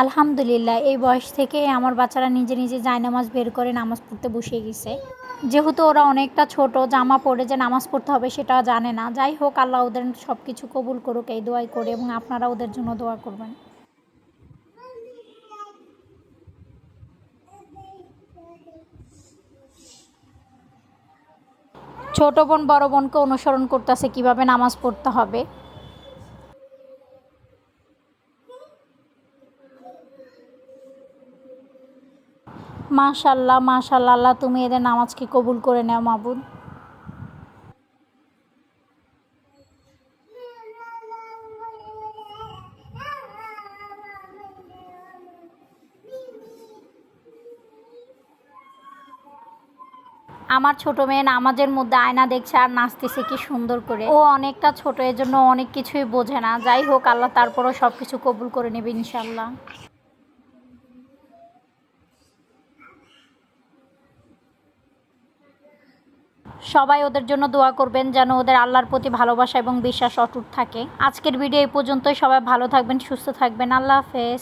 আলহামদুলিল্লাহ, এই বয়স থেকে আমার বাচ্চারা নিজে নিজে জায়নামাজ বের করে নামাজ পড়তে বসে গেছে। যেহেতু ওরা অনেকটা ছোট, জামা পরে যে নামাজ পড়তে হবে সেটা জানে না। যাই হোক, আল্লাহ ওদের সব কিছু কবুল করুক, এই দোয়াই করে এবং আপনারা ওদের জন্য দোয়া করবেন। ছোট বোন, বড় বোনকে অনুসরণ করতেছে কীভাবে নামাজ পড়তে হবে। মাশাল্লাহ মাশাল্লাহ আল্লাহ তুমি এদের নামাজকে কবুল করে নাও মাবুদ। আমার ছোট মেয়ে নামাজের মধ্যে আয়না দেখছে আর নাচতেছে, কি সুন্দর করে। ও অনেকটা ছোট এর জন্য অনেক কিছুই বোঝে না। যাই হোক, আল্লাহ তারপরও সব কিছু কবুল করে নেবে ইনশাল্লাহ। সবাই ওদের জন্য দোয়া করবেন যেন ওদের আল্লাহর প্রতি ভালোবাসা এবং বিশ্বাস অটুট থাকে। আজকের ভিডিও এই পর্যন্তই। সবাই ভালো থাকবেন, সুস্থ থাকবেন। আল্লাহ হাফেজ।